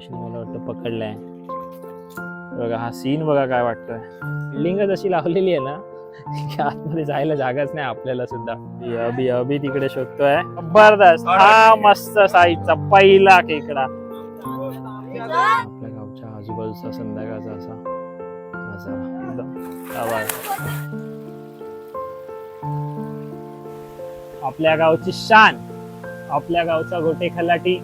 रुपेशने मला वाटतं पकडलाय. बघा हा सीन बघा काय वाटतोय. बिल्डिंगच अशी लावलेली आहे ना की आतमध्ये जायला जागाच नाही आपल्याला सुद्धा. अभि अभि तिकडे शोधतोय. जबरदस्त. हा मस्त साईजचा पहिला खेकडा. आपल्या गावच्या आजूबाजूचा संध्याकाळचा असा नजारा. आपल्या गावची शान. आपल्या गावचा गोटे खलाटी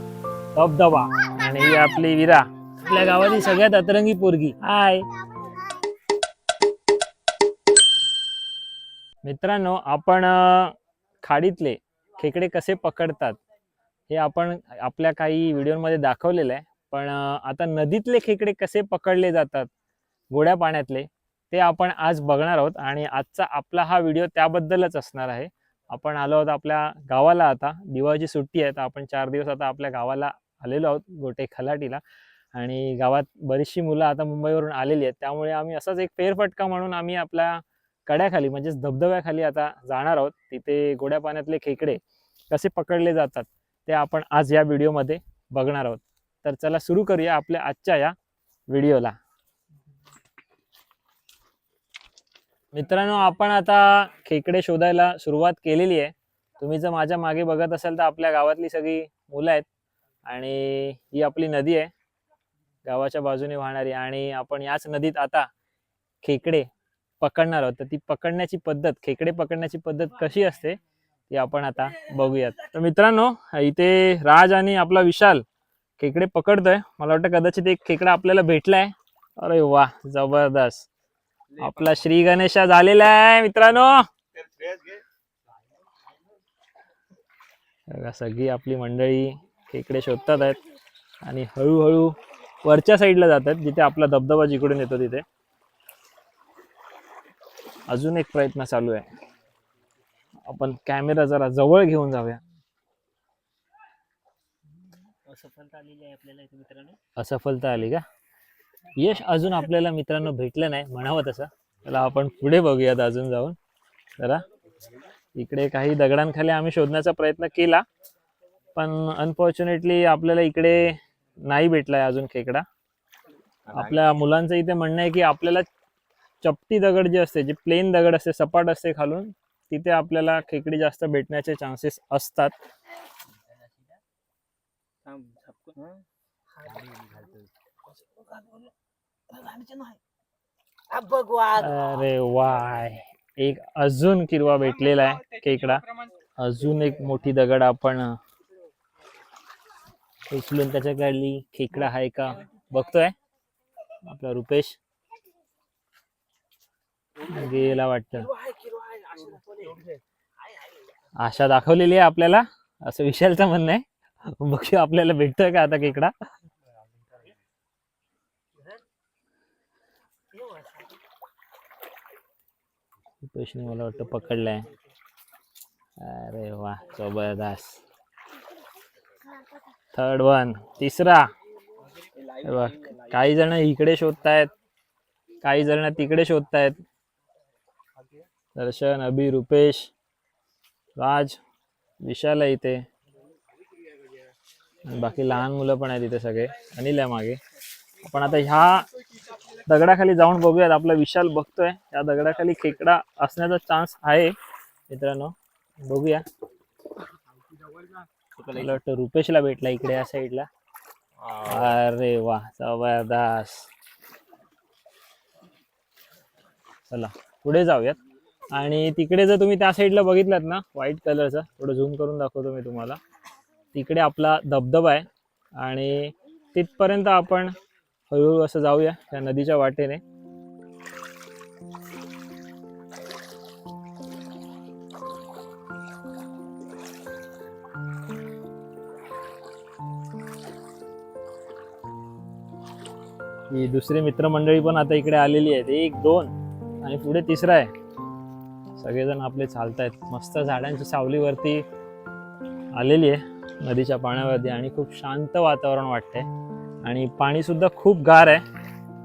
धबधबा. आणि ही आपली विरा. आपल्या गावातली सगळ्यात अतरंगी पोरगी. हाय मित्रांनो आपण खाडीतले खेकडे कसे पकडतात हे आपण आपल्या काही व्हिडिओमध्ये दाखवलेलं आहे. पण आता नदीतले खेकडे कसे पकडले जातात गोड्या पाण्यातले ते आपण आज बघणार आहोत. आणि आजचा आपला हा व्हिडिओ त्याबद्दलच असणार आहे. आपण आलो आहोत आपल्या गावाला आता. दिवाळीची सुट्टी आहे तर आपण चार दिवस आता आपल्या गावाला आलेलो आहोत गोटे खलाटीला. आणि गावात बरीचशी मुलं आता मुंबईवरून आलेली आहेत. त्यामुळे आम्ही असाच एक फेरफटका म्हणून आम्ही आपल्या कड्याखाली म्हणजेच धबधब्याखाली आता जाणार आहोत. तिथे गोड्या पाण्यातले खेकडे कसे पकडले जातात ते आपण आज या व्हिडिओमध्ये बघणार आहोत. तर चला सुरू करूया आपल्या आजच्या या व्हिडिओला. मित्रांनो आपण आता खेकडे शोधायला सुरुवात केलेली आहे. तुम्ही जर माझ्या मागे बघत असाल तर आपल्या गावातली सगळी मुलं आहेत. आणि ही आपली नदी आहे. गावाच्या बाजूने वाहणारी आणि आपण याच नदीत आता खेकडे पकडणार आहोत. तर ती पकडण्याची पद्धत खेकडे पकडण्याची पद्धत कशी असते ती आपण आता बघूयात. तर मित्रांनो इथे राज आणि आपला विशाल खेकडे पकडतोय. मला वाटतं कदाचित एक खेकडा आपल्याला भेटलाय. अरे वा जबरदस्त. आपला श्री गणेशा झालेला आहे मित्रांनो. सगळी आपली मंडळी खेकडे शोधतात आहेत. आणि हळूहळू वरच्या साईडला जातात जिथे आपला धबधबा जिकडून येतो तिथे. अजून एक प्रयत्न चालू आहे. आपण कॅमेरा जरा जवळ घेऊन जाऊया. असफलता आलेली आहे आपल्याला इथे मित्रांनो. असफलता आली का? यश अजून आपल्याला मित्रांनो भेटलं नाही म्हणावं तसं. त्याला आपण पुढे बघूयात अजून जाऊन. जरा इकडे काही दगडांखाली आम्ही शोधण्याचा प्रयत्न केला. पण अनफॉर्च्युनेटली आपल्याला इकडे नाही भेटलाय अजून खेकडा. आपल्या मुलांचं इथे म्हणणं आहे की आपल्याला चपटी दगड जे असते जे प्लेन दगड असते सपाट असते खालून तिथे आपल्याला खेकडी जास्त भेटण्याचे चान्सेस असतात. हं. अरे वाय. एक अजून किरवा भेटलेला आहे खेकडा. अजून एक मोठी दगड आपण उचलून त्याच्याकडली खेकडा आहे का? बघतोय. आपला रुपेश. गेला वाटतं. आशा दाखवलेली आहे आपल्याला. असं विशालचं म्हणणं आहे. बघूया आपल्याला भेटतोय का आता खेकडा? रुपेशने मला वाटतं पकडलाय. अरे वा जबरदस्त. थर्ड वन तिसरा. बघ काही जण इकडे शोधतायत काही जण तिकडे शोधतायत. दर्शन अभि रुपेश राज विशाल आहे इथे. बाकी लहान मुलं पण आहेत इथे सगळे. अनिल आहे मागे. आपण आता ह्या दगडाखाली जाऊन बघूयात. आपला विशाल बघतोय. या दगडाखाली खेकडा असण्याचा चान्स आहे. मित्रांनो बघूया. मला वाटतं रुपेशला भेटला इकडे या साईडला. अरे वा जबरदस्त. चला पुढे जाऊयात. आणि तिकडे जर तुम्ही त्या साईडला बघितलात ना व्हाईट कलरचा थोडं झूम करून दाखवतो मी तुम्हाला. तिकडे आपला धबधबा आहे. आणि तिथपर्यंत आपण हळूहळू असं जाऊया त्या नदीच्या वाटेने. ही दुसरी मित्रमंडळी पण आता इकडे आलेली आहेत. एक दोन आणि पुढे तिसरा आहे. सगळेजण आपले चालतायत. मस्त झाडांच्या सावलीवरती आलेली आहे. नदीच्या पाण्यावरती आणि खूप शांत वातावरण वाटतंय. आणि पाणी सुद्धा खूप गार आहे.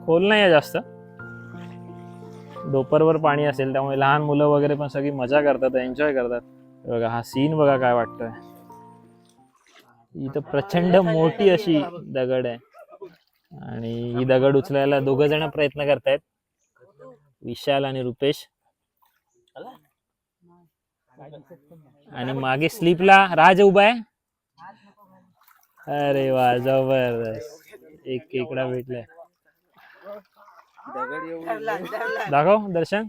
खोल नाही आहे जास्त. दोपरवर पाणी असेल त्यामुळे लहान मुलं वगैरे पण सगळी मजा करतात एन्जॉय करतात. बघा हा सीन बघा काय वाटतोय. इथं प्रचंड मोठी अशी दगड आहे. आणि ही दगड उचलायला दोघ जण प्रयत्न करतायत. विशाल आणि रुपेश. आणि मागे स्लीपला राज उभा आहे. अरे वा जबरदस्त. एक केकडा भेटलाय. दाखव दर्शन.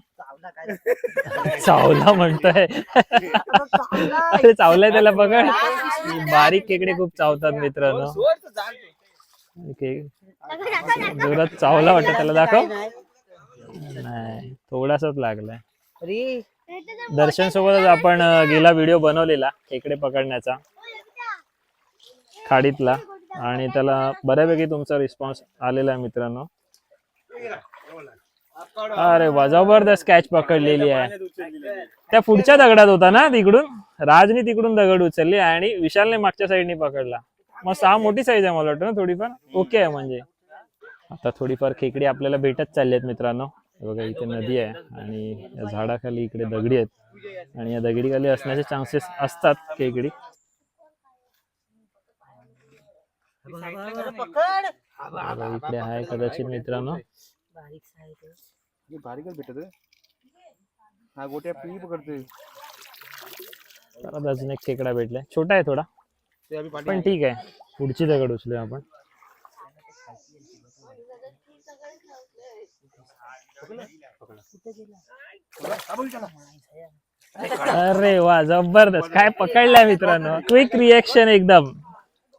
चावला म्हणतोय. अरे चावलाय त्याला बघा. बारीक केकडे खूप चावतात मित्रांनो. जोरात चावला वाटत त्याला दाखव. नाही. थोडासाच लागलाय. दर्शन सोबतच आपण गेला व्हिडिओ बनवलेला खेकडे पकडण्याचा खाडीतला. आणि त्याला बऱ्यापैकी तुमचा रिस्पॉन्स आलेला आहे मित्रांनो. अरे वा जबरदस्त कॅच पकडलेली आहे. त्या पुढच्या दगडात होता ना तिकडून? राजने तिकडून दगड उचलली आणि विशालने मागच्या साईडने पकडला. मग सहा मोठी साईज आहे मला वाटतं ना थोडीफार? ओके आहे म्हणजे. आता थोडीफार खेकडी आपल्याला भेटत चालली आहेत मित्रांनो बघा इथे नदी आहे आणि या झाडाखाली इकडे दगडी आहेत. आणि या दगडीखाली असण्याचे चान्सेस असतात खेकडी. इकडे आहे कदाचित मित्रांनो. बारीक बारीकच भेटत हा गोट्या अजून एक खेकडा भेटलाय. छोटा आहे थोडा पण ठीक आहे. पुढची दगड उचलूया आपण. अरे वा जबरदस्त. काय पकडलाय मित्रांनो? क्विक रिएक्शन एकदम.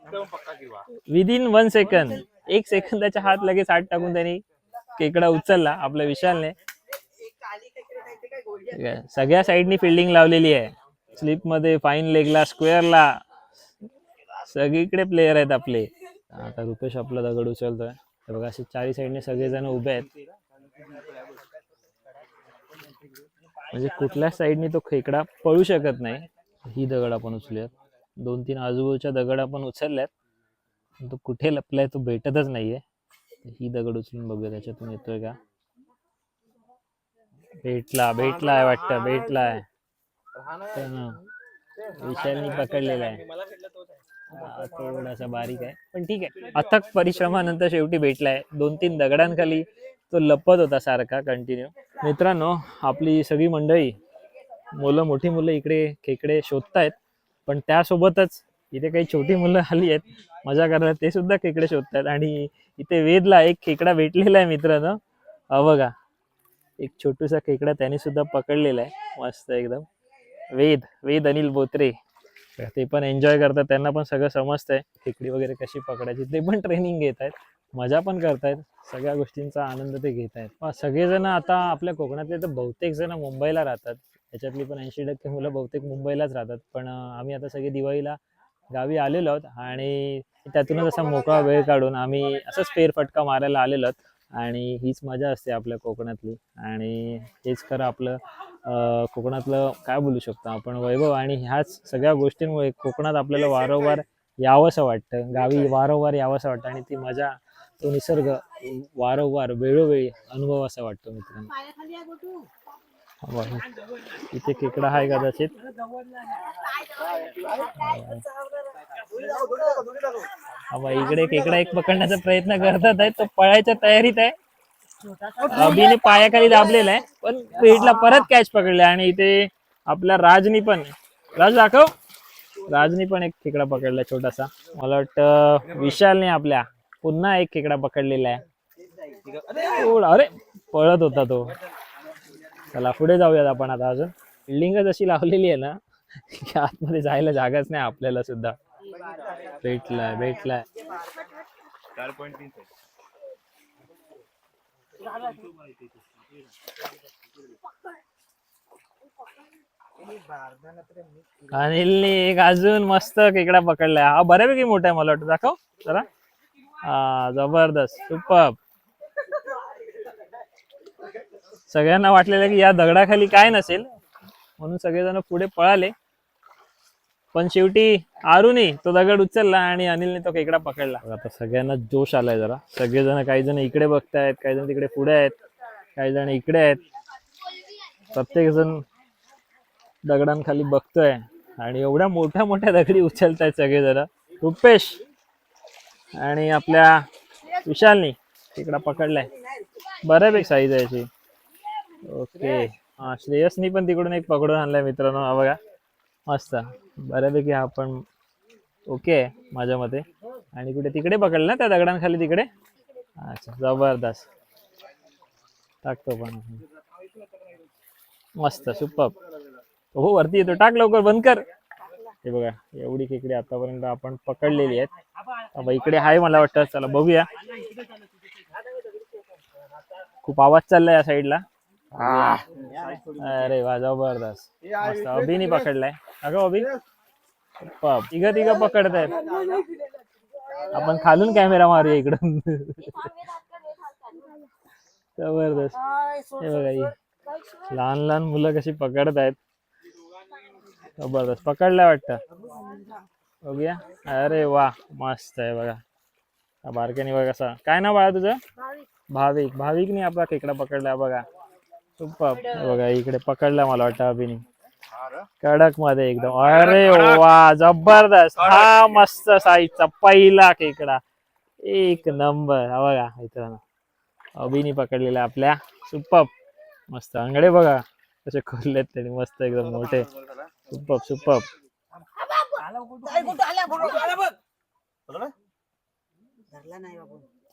एकदम पक्का किरवा. विदिन वन सेकंद एक सेकंदाच्या हात लगेच हात टाकून त्यांनी केकडा उचलला आपल्या विशालने. सगळ्या साईडनी फिल्डिंग लावलेली आहे. स्लिपमध्ये फाईन लेगला स्क्वेअरला सगळीकडे प्लेयर आहेत आपले. आता रुपेश आपला दगड उचलतोय. हे बघा असे चारी साईडने सगळेजण उभे आहेत. म्हणजे कुठल्याच साईडनी तो खेकडा पळू शकत नाही ही दगड आपण उचलूयात. दोन तीन आजूबाजूच्या दगड आपण उचलल्यात तो कुठे लपलाय तो भेटतच नाहीये. ही दगड उचलून बघूया त्याच्यातून येतोय का? भेटला भेटलाय वाटत भेटलाय विशालनी पकडलेला आहे. थोडासा बारीक आहे. पण ठीक आहे. अथक परिश्रमानंतर शेवटी भेटलाय. दोन तीन दगडांखाली तो लपत होता सारखा कंटिन्यू मित्रांनो आपली सगळी मंडळी मुलं मोठी मुलं इकडे खेकडे शोधतायत पण त्यासोबतच इथे काही छोटी मुलं आली आहेत. मजा करतात ते सुद्धा खेकडे शोधतायत. आणि इथे वेदला एक खेकडा भेटलेला आहे मित्रांनो. बघा एक छोटूसा खेकडा त्याने सुद्धा पकडलेला आहे. मस्त एकदम. वेद वेद अनिल बोत्रे. तर ते पण एन्जॉय करतात त्यांना पण सगळं समजतंय. खेकडी वगैरे कशी पकडायची ते पण ट्रेनिंग घेत आहेत मजा पण करतायत सगळ्या गोष्टींचा आनंद ते घेत आहेत सगळेजण आता आपल्या कोकणातले तर बहुतेक जण मुंबईला राहतात. याच्यातली पण ऐंशी टक्के मुलं बहुतेक मुंबईलाच राहतात. पण आम्ही आता सगळे दिवाळीला गावी आलेलो आहोत आणि त्यातूनच असा मोकळा वेळ काढून आम्ही असंच फेरफटका मारायला आलेलो आहोत. आणि हीच मजा असते आपल्या कोकणातली. आणि हेच खरं आपलं कोकणातलं काय बोलू शकतो आपण वैभव. आणि ह्याच सगळ्या गोष्टींमुळे कोकणात आपल्याला वारंवार यावंसं वाटतं. गावी वारंवार यावंसं वाटतं आणि ती मजा तो निसर्ग वारंवार वेळोवेळी अनुभव असा वाटतो मित्रांनो. इथे खेकडा आहे कदाचित. हा इकडे खेकडा एक पकडण्याचा प्रयत्न करतात आहे तो पळायच्या तयारीत आहे. अभिने पायाखाली दाबलेला आहे पण पेटला परत कॅच पकडला आणि इथे आपल्या राजनी पण. राज दाखव. राजनी पण एक खेकडा पकडला छोटासा. मला वाटतं विशालने आपल्या पुन्हा एक खेकडा पकडलेला आहे. अरे पळत होता तो. चला पुढे जाऊयात आपण आता अजून. बिल्डिंगच अशी लावलेली आहे ना की आतमध्ये जायला जागाच नाही आपल्याला सुद्धा. भेटलाय भेटलाय अनिलने एक अजून मस्त खेकडा पकडलाय. हा बऱ्यापैकी मोठा आहे मला वाटतं. दाखव जरा. हा जबरदस्त सुपर सगळ्यांना वाटलेलं की या दगडाखाली काय नसेल म्हणून सगळेजण पुढे पळाले. पण शेवटी आरुनी तो दगड उचलला आणि अनिलने तो खेकडा पकडला. आता सगळ्यांना जोश आलाय जरा. सगळेजण काही जण इकडे बघतायत काही जण तिकडे पुढे आहेत काही जण इकडे आहेत. प्रत्येक जण दगडांखाली बघतोय आणि एवढ्या मोठ्या मोठ्या दगडी उचलतायत जरा. रुपेश! आणि आपल्या विशालनी तिकडा पकडलाय. बऱ्यापैकी साईज आहे याची ओके. हा श्रेयसनी पण तिकडून एक पकडून आणलाय मित्रांनो. हा बघा. मस्त. बऱ्यापैकी हा पण ओके आहे माझ्या मते. आणि कुठे? तिकडे पकडलं ना त्या दगडांखाली तिकडे? अच्छा जबरदस्त. टाकतो पण. मस्त सुपर हो वरती येतो. टाक लवकर. बंद कर. हे बघा एवढी खेकडी आतापर्यंत आपण पकडलेली आहेत. इकडे आहे मला वाटतं चला बघूया. खूप आवाज चाललाय या साईडला. अरे वा जबरदस्त. मस्त अभिनी पकडलाय. अगं अभि? तिघ तिघ पकडत आहेत आपण खालून कॅमेरा मारूया इकडून. जबरदस्त. हे बघा लहान लहान मुलं कशी पकडत आहेत जबरदस्त पकडला वाटतं? बघूया. अरे वा मस्त आहे बघा. बारकेनी बारक्याने बघा कसा काय नाव बाळा तुझं? भाविक. भाविकने आपला खेकडा पकडला बघा. सुपर बघा इकडे पकडला मला वाटतं अभिनी. कडकमध्ये एकदम. अरे वा जबरदस्त. हा मस्त साईजचा पहिला खेकडा. एक नंबर. हा बघा मित्रांनो. अभिनी पकडलेला आपल्या. सुप मस्त. अंगडे बघा. कसे खोललेत त्यांनी. मस्त एकदम मोठे. सुपर सुपर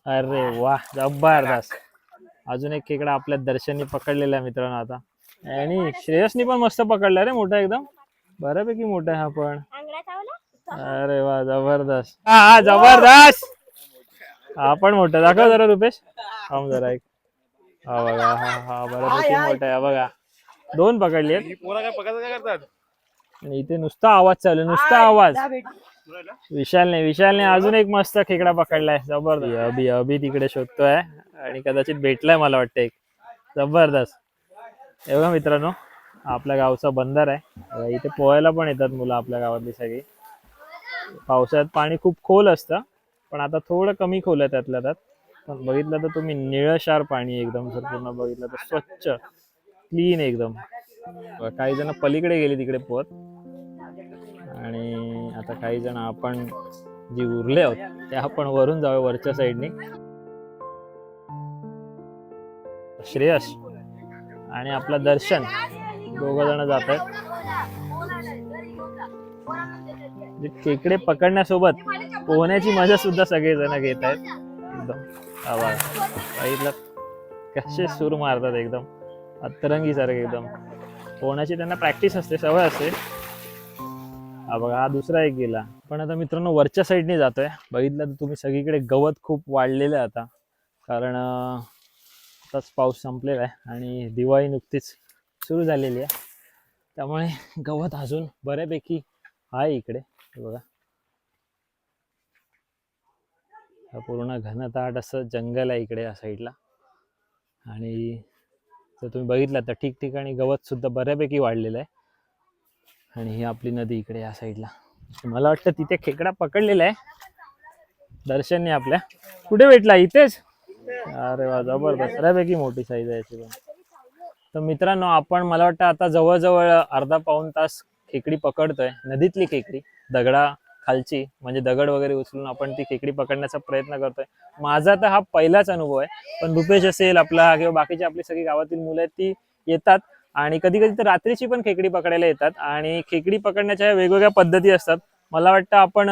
अरे वा जबरदस्त. अजून एक खेकडा आपल्या दर्शनी पकडलेला आहे मित्रांनो आता. आणि श्रेयसनी पण मस्त पकडला रे मोठा एकदम. बऱ्यापैकी मोठा आहे हा पण. अरे वा जबरदस्त. हा हा जबरदस्त. हा पण मोठा. दाखव जरा रुपेश. थांब जरा एक. हा बघा हा हा बऱ्यापैकी मोठा आहे हा बघा. दोन पकडले आहेत पोरा काय पकडा काय करतात? आणि इथे नुसता आवाज चालू आहे, नुसता आवाज. विशालने विशालने अजून एक मस्त खेकडा पकडलाय जबरदस्त. अभि अभि तिकडे शोधतोय आणि कदाचित भेटलाय मला वाटतं एक. जबरदस्त. हे बघा मित्रांनो आपल्या गावचा बंदर आहे. इथे पोहायला पण येतात मुलं आपल्या गावातली सगळी. पावसाळ्यात पाणी खूप खोल असतं पण आता थोडं कमी खोल आहे त्यातल्या त्यात. पण बघितलं तर तुम्ही निळशार पाणी एकदम जर पूर्ण बघितलं तर स्वच्छ क्लीन एकदम. काही जण पलीकडे गेली तिकडे पोहत आणि आता काही जण आपण जी उरले आहोत ते आपण वरून जाऊया वरच्या साईडने श्रेयस आणि आपला दर्शन दोघ जण जात आहेत. म्हणजे खेकडे पकडण्यासोबत पोहण्याची मजा सुद्धा सगळेजण घेत आहेत. एकदम आवाज. बघितलं कसे सूर मारतात एकदम. अतरंगी सारखे एकदम. पोहण्याची त्यांना प्रॅक्टिस असते सवय असते. हा बघा हा दुसरा एक गेला. पण आता मित्रांनो वरच्या साईडने जातोय. बघितलं तर तुम्ही सगळीकडे गवत खूप वाढलेलं आहे आता. कारण आताच पाऊस संपलेला आहे आणि दिवाळी नुकतीच सुरू झालेली आहे. त्यामुळे गवत अजून बऱ्यापैकी आहे इकडे. बघा. हा पूर्ण घनताट असं जंगल आहे इकडे या साईडला आणि जर तुम्ही बघितलं तर ठिकठिकाणी गवत सुद्धा बऱ्यापैकी वाढलेलं आहे. आणि ही आपली नदी इकडे या साईडला. मला वाटतं तिथे खेकडा पकडलेला आहे. दर्शनने आपल्या. कुठे भेटला? इथेच? अरे वा जबरदस्त. बऱ्यापैकी मोठी साईज आहे याची पण. तर मित्रांनो आपण मला वाटतं आता जवळजवळ अर्धा पाऊण तास खेकडी पकडतोय. नदीतली खेकडी दगडा खालची म्हणजे दगड वगैरे उचलून आपण ती खेकडी पकडण्याचा प्रयत्न करतोय. माझा तर हा पहिलाच अनुभव आहे. पण रुपेश असेल आपला किंवा बाकीची आपली सगळी गावातील मुलं आहेत ती येतात. आणि कधी कधी तर रात्रीची पण खेकडी पकडायला येतात. आणि खेकडी पकडण्याच्या वेगवेगळ्या पद्धती असतात. मला वाटतं आपण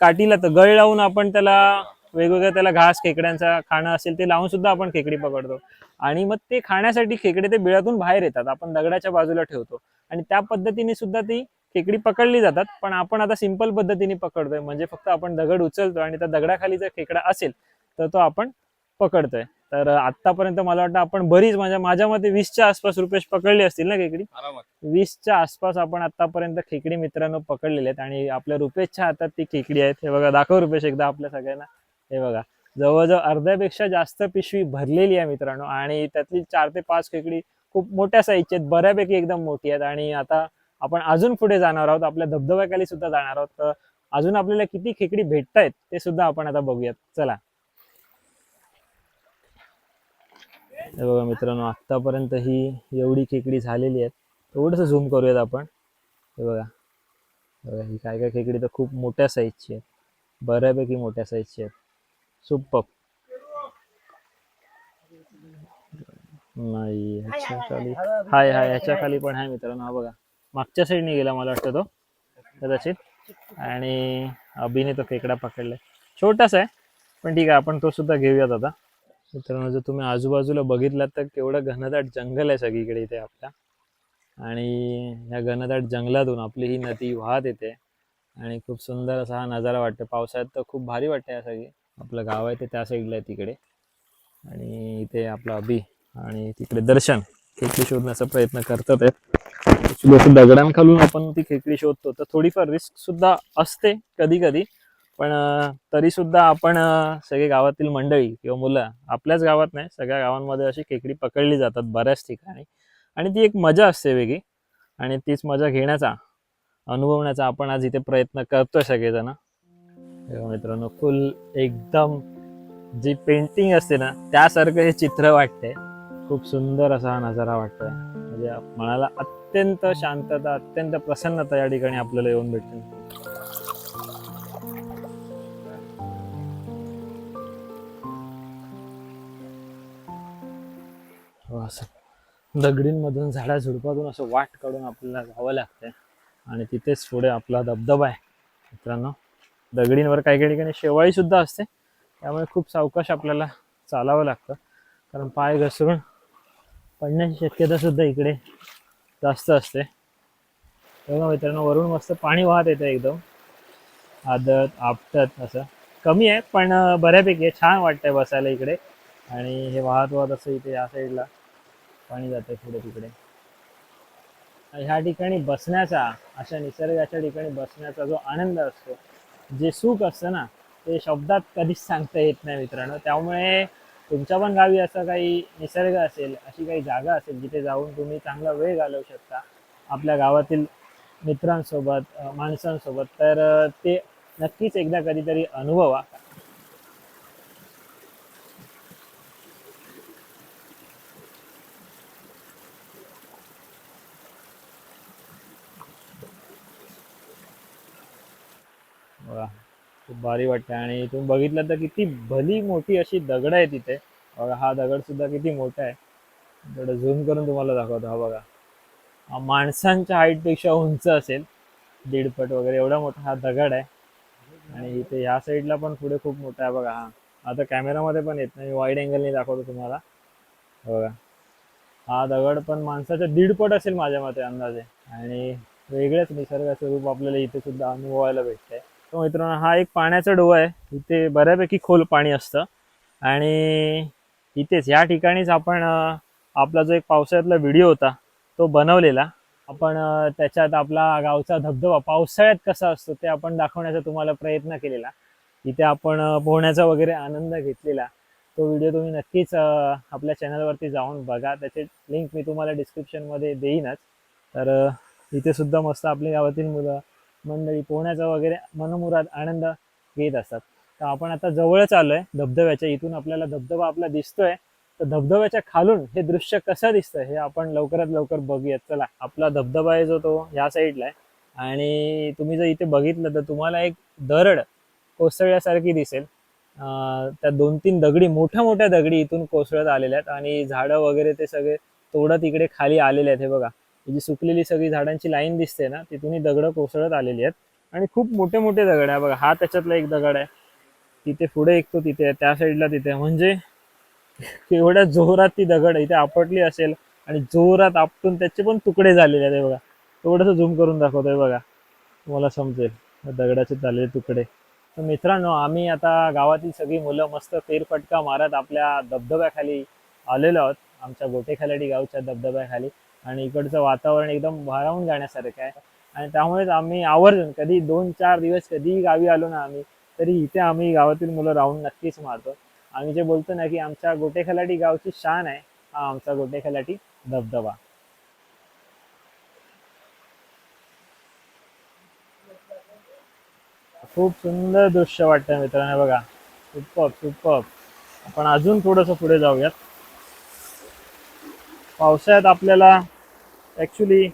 काठीला तर गळ लावून आपण त्याला वेगवेगळ्या त्याला घास खेकड्यांचा खाणं असेल ते लावून सुद्धा आपण खेकडी पकडतो. आणि मग ते खाण्यासाठी खेकडे ते बिळातून बाहेर येतात. आपण दगडाच्या बाजूला ठेवतो. आणि त्या पद्धतीने सुद्धा ती खेकडी पकडली जातात पण आपण आता सिंपल पद्धतीने पकडतोय. म्हणजे फक्त आपण दगड उचलतो आणि त्या दगडाखाली जर खेकडा असेल तर तो आपण पकडतोय. तर आतापर्यंत मला वाटतं आपण बरीच माझ्या माझ्या मते वीसच्या आसपास रुपेश पकडली असतील ना खेकडी वीसच्या आसपास आपण आतापर्यंत खेकडी मित्रांनो पकडलेले आहेत. आणि आपल्या रुपेशच्या हातात ती खेकडी आहेत. हे बघा दाखव रुपेश एकदा आपल्या सगळ्यांना. हे बघा जवळजवळ अर्ध्यापेक्षा जास्त पिशवी भरलेली आहे मित्रांनो. आणि त्यातली चार ते पाच खेकडी खूप मोठ्या साईजची आहेत. बऱ्यापैकी एकदम मोठी आहेत. आणि आता आपण अजून पुढे जाणार आहोत आपल्या धबधब्याखाली सुद्धा जाणार आहोत. तर अजून आपल्याला किती खेकडी भेटतायत ते सुद्धा आपण आता बघूयात. चला. बघा मित्रांनो आत्तापर्यंत ही एवढी खेकडी झालेली आहेत. थोडस झूम करूयात आपण. हे बघा. बघा ही काय काय खेकडी तर खूप मोठ्या साईजची आहेत. बऱ्यापैकी मोठ्या साईजची आहेत. सुप नाही ह्याच्या खाली हाय हाय ह्याच्या खाली पण आहे मित्रांनो हा बघा. मागच्या साईडने गेला मला वाटतं तो कदाचित. आणि अभिने तो खेकडा पकडलाय. छोटासा आहे पण ठीक आहे आपण तो सुद्धा घेऊयात आता. मित्रांनो जर तुम्ही आजूबाजूला बघितलात तर केवढं घनदाट जंगल आहे सगळीकडे इथे आपल्या. आणि या घनदाट जंगलातून आपली ही नदी वाहत येते. आणि खूप सुंदर असा हा नजारा वाटतो पावसाळ्यात तर खूप भारी वाटते या सगळी. आपलं गाव आहे ते त्या साईडला आहे तिकडे. आणि इथे आपला अभि आणि तिकडे दर्शन. खेकडे शोधण्याचा प्रयत्न करतात आहेत. Actually असं दगडांखालून आपण ती खेकडी शोधतो. तर थोडीफार रिस्क सुद्धा असते कधी कधी पण तरी सुद्धा आपण सगळे गावातील मंडळी किंवा मुलं आपल्याच गावात नाही सगळ्या गावांमध्ये अशी खेकडी पकडली जातात बऱ्याच ठिकाणी. आणि ती एक मजा असते वेगळी. आणि तीच मजा घेण्याचा अनुभवण्याचा आपण आज इथे प्रयत्न करतोय सगळेजण. मित्रांनो फुल एकदम जी पेंटिंग असते ना त्यासारखं हे चित्र वाटते खूप सुंदर असा हा नजारा वाटतोय. म्हणजे मनाला अत्यंत शांतता अत्यंत प्रसन्नता या ठिकाणी आपल्याला येऊन भेटते. हो, असं दगडींमधून झाडा झुडपातून असं वाट काढून आपल्याला जावं लागतंय. आणि तिथेच पुढे आपला धबधबा आहे. मित्रांनो दगडींवर काही काही ठिकाणी शेवाळी सुद्धा असते. त्यामुळे खूप सावकाश आपल्याला चालावं लागतं. कारण पाय घसरून पडण्याची शक्यता सुद्धा इकडे जास्त असते. बघा मित्रांनो वरून मस्त पाणी वाहत येतं एकदम. आदत आपटत असं. कमी आहे पण बऱ्यापैकी आहे. छान वाटतंय बसायला इकडे. आणि हे वाहत वाहत असं इथे या साईडला पाणी जाते पुढे तिकडे. ह्या ठिकाणी बसण्याचा अशा निसर्गाच्या ठिकाणी बसण्याचा जो आनंद असतो जे सुख असतं ना ते शब्दात कधीच सांगता येत नाही मित्रांनो. त्यामुळे तुमच्या पण गावी असं काही निसर्ग असेल अशी काही जागा असेल जिथे जाऊन तुम्ही चांगला वेळ घालवू शकता आपल्या गावातील मित्रांसोबत माणसांसोबत तर ते नक्कीच एकदा कधीतरी अनुभवा बघा खूप भारी वाटतं आणि तुम्ही बघितलं तर किती भली मोठी अशी दगड आहे तिथे. बघा हा दगड सुद्धा किती मोठा आहे. थोडं झूम करून तुम्हाला दाखवतो. हा बघा. हा माणसांच्या हाईटपेक्षा उंच असेल. दीडपट वगैरे एवढा मोठा हा दगड आहे. आणि इथे ह्या साईडला पण पुढे खूप मोठा आहे. बघा हा. आता कॅमेरामध्ये पण येत नाही. वाईड अँगलने दाखवतो तुम्हाला. बघा. हा दगड पण माणसाच्या दीडपट असेल माझ्या मते अंदाजे. आणि वेगळंच निसर्गाचं रूप आपल्याला इथे सुद्धा अनुभवायला भेटतंय. तो मित्रांनो हा एक पाण्याचा डोहा आहे. इथे बऱ्यापैकी खोल पाणी असतं. आणि इथेच या ठिकाणीच आपण आपला जो एक पावसाळ्यातला व्हिडिओ होता तो बनवलेला. आपण त्याच्यात आपला गावचा धबधबा पावसाळ्यात कसा असतो ते आपण दाखवण्याचा तुम्हाला प्रयत्न केलेला. इथे आपण पोहण्याचा वगैरे आनंद घेतलेला. तो व्हिडिओ तुम्ही नक्कीच आपल्या चॅनलवरती जाऊन बघा. त्याचे लिंक मी तुम्हाला डिस्क्रिप्शनमध्ये देईनच. तर इथे सुद्धा मस्त आपल्या गावातील मुलं मंडळी पोहण्याचा वगैरे मनमुराद आनंद घेत असतात. तर आपण आता जवळच आलोय धबधब्याच्या. इथून आपल्याला धबधबा आपला दिसतोय. तर धबधब्याच्या खालून हे दृश्य कसं दिसतंय हे आपण लवकरात लवकर बघूयात. चला आपला धबधबा आहे जो तो ह्या साईडला आहे. आणि तुम्ही जर इथे बघितलं तर तुम्हाला एक दरड कोसळल्यासारखी दिसेल. त्या दोन तीन दगडी मोठ्या मोठ्या दगडी इथून कोसळत आलेल्या आहेत. आणि झाडं वगैरे ते सगळे तोडत इकडे खाली आलेले आहेत. हे बघा ही जी सुकलेली सगळी झाडांची लाईन दिसते ना तिथून ही दगडं कोसळत आलेली आहेत. आणि खूप मोठे मोठे दगड आहे बघा हा त्याच्यातला एक दगड आहे. तिथे पुढे एक तो तिथे त्या साईडला तिथे म्हणजे एवढ्या जोरात ती दगड इथे आपटली असेल आणि जोरात आपटून त्याचे पण तुकडे झालेले आहेत बघा. थोडंसं झूम करून दाखवतोय बघा. तुम्हाला समजेल दगडाचे झालेले तुकडे. तर मित्रांनो आम्ही आता गावातील सगळी मुलं मस्त फेरफटका मारत आपल्या धबधब्याखाली आलेलो आहोत. आमच्या गोटेखालाडी गावच्या धबधब्याखाली. आणि इकडचं वातावरण एकदम भारावून जाण्यासारखं आहे. आणि त्यामुळेच आम्ही आवर्जून कधी दोन चार दिवस कधीही गावी आलो ना आम्ही तरी इथे आम्ही गावातील मुलं राहून नक्कीच मारतो. आम्ही जे बोलतो ना की आमच्या गोटे खलाटी गावची शान आहे हा आमचा गोटे खलाटी धबधबा खूप सुंदर दृश्य वाटतंय मित्रांनो बघा. सुपर सुपर आपण अजून थोडंसं पुढे जाऊयात. पावसाळ्यात आपल्याला ॲक्च्युली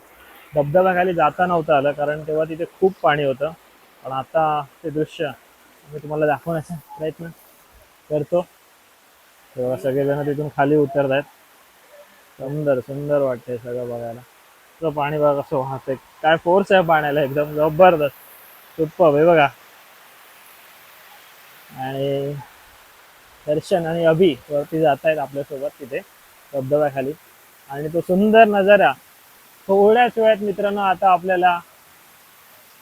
धबधब्याखाली जाता नव्हतं आलं कारण तेव्हा तिथे खूप पाणी होतं. पण आता ते दृश्य मी तुम्हाला दाखवण्याचा प्रयत्न करतो. तेव्हा सगळेजण तिथून खाली उतरत आहेत सुंदर सुंदर वाटते सगळं बघायला. तो पाणी बघा कसं वाहते काय फोर्स आहे पाण्याला एकदम जबरदस्त. सुप्पब आहे बघा. आणि दर्शन आणि अभि वरती जात आहेत आपल्यासोबत तिथे धबधब्याखाली. आणि तो सुंदर नजारा थोड्याच वेळात मित्रांनो आता आपल्याला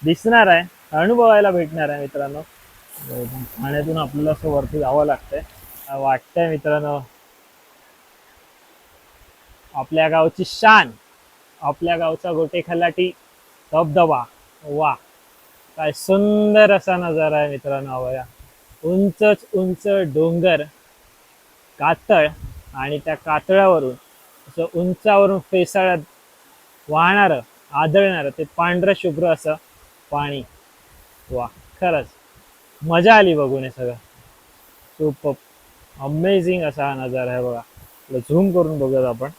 दिसणार आहे अनुभवायला भेटणार आहे मित्रांनो. ठाण्यातून आपल्याला असं वरती जावं लागतंय. वाटतंय मित्रांनो? आपल्या गावची शान आपल्या गावचा गोटे खलाटी धबधबा वा काय सुंदर असा नजारा आहे मित्रांनो बघा. उंचच उंच डोंगर कातळ आणि त्या कातळावरून असं उंचावरून फेसाळत वाहणारं आदळणारं ते पांढरं शुभ्र असं पाणी. वा खरंच. मजा आली बघून हे सगळं. खूप अमेझिंग असा हा नजारा आहे बघा. झूम करून बघूयात आपण.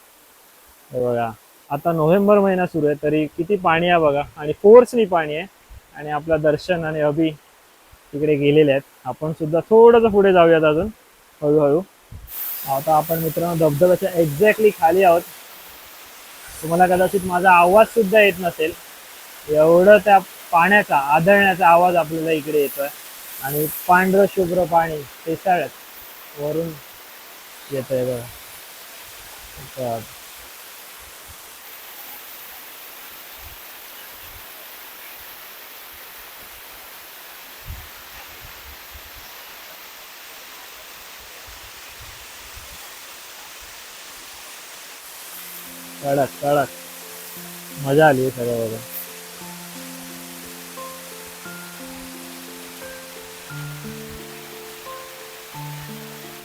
हे बघा. आता नोव्हेंबर महिना सुरू आहे तरी किती पाणी आहे बघा. आणि फोर्सनी पाणी आहे. आणि आपलं दर्शन आणि अभि तिकडे गेलेले आहेत. आपण सुद्धा थोडंसं पुढे जाऊयात अजून. हळूहळू. आता आपण मित्रांनो धबधब्याच्या एक्झॅक्टली खाली आहोत. तुम्हाला कदाचित माझा आवाज सुद्धा येत नसेल. एवढं त्या पाण्याचा आदळण्याचा आवाज आपल्याला इकडे येतोय. आणि पांढरं शुभ्र पाणी पेसाळत वरून येतंय बघा. कडक कडक मजा आली सगळं बघा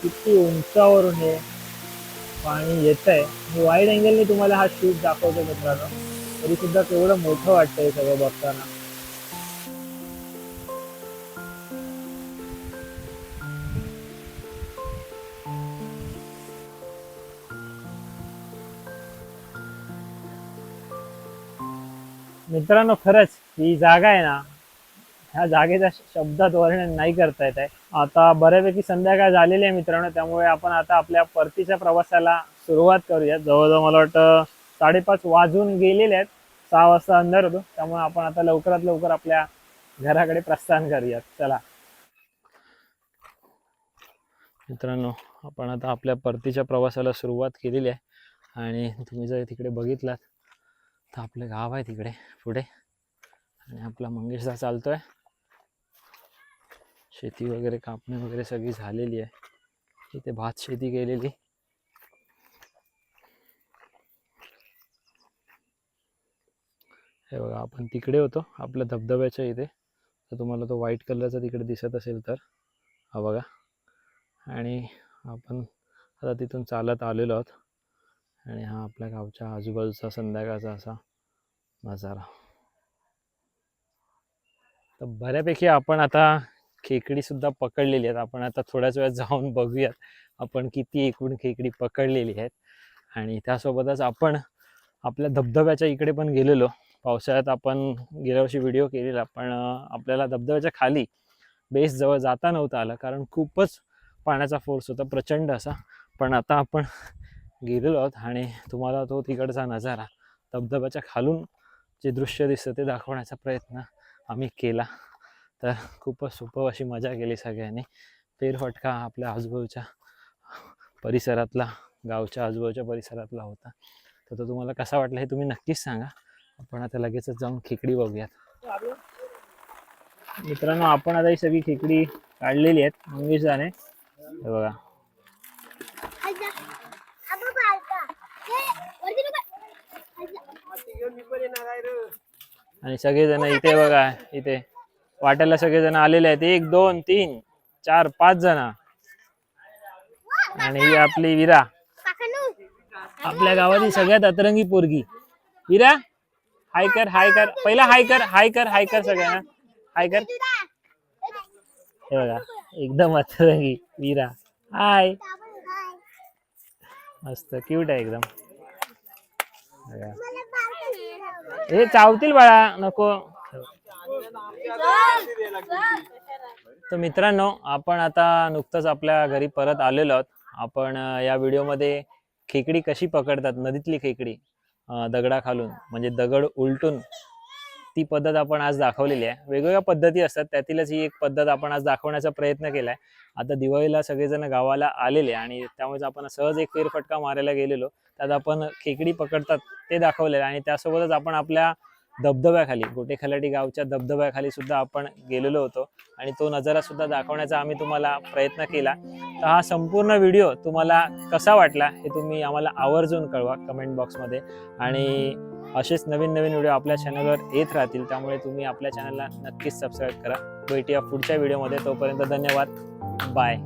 किती उंचावरून हे पाणी येत आहे मी वाईड अँगलने तुम्हाला हा शूट दाखवतो मित्रांनो. तरी सुद्धा केवढं मोठं वाटतंय सगळं बघताना. मित्रांनो खरंच ही जागा आहे ना ह्या जागेचा शब्दात वर्णन नाही करता येत आहे. आता बऱ्यापैकी संध्याकाळ झालेली आहे मित्रांनो त्यामुळे आपण आता आपल्या परतीच्या प्रवासाला सुरुवात करूया. जवळजवळ मला वाटतं साडेपाच वाजून गेलेले आहेत सहा वाजता अंधार होतो त्यामुळे आपण आता लवकरात लवकर आपल्या घराकडे प्रस्थान करूयात. चला. मित्रांनो आपण आता आपल्या परतीच्या प्रवासाला सुरुवात केलेली आहे. आणि तुम्ही जर तिकडे बघितलात तर आपलं गाव आहे तिकडे पुढे. आणि आपला मंगेशदा आहे शेती वगैरे कापणी वगैरे सगळी झालेली आहे. इथे भात शेती केलेली. हे बघा आपण तिकडे होतो आपल्या धबधब्याच्या इथे. तर तुम्हाला तो व्हाईट कलरचा तिकडे दिसत असेल तर. हा बघा. आणि आपण आता तिथून चालत आलेलो आहोत. आणि हा आपल्या गावच्या आजूबाजूचा संध्याकाळचा असा नजारा तर बऱ्यापैकी आपण आता खेकडी सुद्धा पकडलेली आहेत. आपण आता थोड्याच वेळात जाऊन बघूयात आपण किती एकूण खेकडी पकडलेली आहेत. आणि त्यासोबतच आपण आपल्या धबधब्याच्या इकडे पण गेलेलो. पावसाळ्यात आपण गेल्या वर्षी व्हिडिओ केलेला पण आपल्याला धबधब्याच्या खाली बेस जवळ जाता नव्हतं आलं कारण खूपच पाण्याचा फोर्स होता प्रचंड असा. पण आता आपण गेलेलो आहोत आणि तुम्हाला तो तिकडचा नजारा धबधब्याच्या खालून जे दृश्य दिसतं ते दाखवण्याचा प्रयत्न आम्ही केला. तर खूपच सोपं अशी मजा केली सगळ्यांनी. फेरफटका आपल्या आजूबाजूच्या परिसरातला गावच्या आजूबाजूच्या परिसरातला होता. तर तो तुम्हाला कसा वाटला हे तुम्ही नक्कीच सांगा. आपण आता लगेचच जाऊन खेकडी बघूयात. मित्रांनो आपण आता ही सगळी खेकडी काढलेली आहेत. मंगेशदाने हे बघा. आणि सगळेजण इथे बघा इथे. वाट्याला सगळेजण आलेले आहेत. एक दोन तीन चार पाच जण. आणि ही आपली विरा. आपल्या गावातील सगळ्यात अतरंगी पोरगी. विरा हाय कर हाय कर. पहिला हाय कर हाय कर हाय कर सगळ्यांना. हाय कर. हे बघा एकदम अतरंगी विरा. हाय. मस्त क्यूट आहे एकदम. बघा. हे चावतील बाळा नको. तर मित्रांनो आपण आता नुकतंच आपल्या घरी परत आलेलो आहोत. आपण या व्हिडिओमध्ये खेकडी कशी पकडतात नदीतली खेकडी दगडा खालून म्हणजे दगड उलटून ती पद्धत आपण आज दाखवलेली आहे. वेगवेगळ्या पद्धती असतात त्यातीलच ही एक पद्धत आपण आज दाखवण्याचा प्रयत्न केलाय. आता दिवाळीला सगळेजण गावाला आलेले आणि त्यामुळे आपण सहज एक फेरफटका मारायला गेलेलो. त्यात आपण खेकडी पकडतात ते दाखवलेलं आहे आणि त्यासोबतच आपण आपल्या धबधब्याखाली गोटे खलाटी गावच्या धबधब्याखाली सुद्धा आपण गेलेलो होतो आणि तो नजारा सुद्धा दाखवण्याचा आम्ही तुम्हाला प्रयत्न केला. तर हा संपूर्ण व्हिडिओ तुम्हाला कसा वाटला हे तुम्ही आम्हाला आवर्जून कळवा कमेंट बॉक्समध्ये. आणि असेच नवीन नवीन व्हिडिओ आपल्या चॅनलवर येत राहतील. त्यामुळे तुम्ही आपल्या चॅनलला नक्कीच सबस्क्राईब करा. भेटूया पुढच्या व्हिडिओमध्ये. तोपर्यंत धन्यवाद. बाय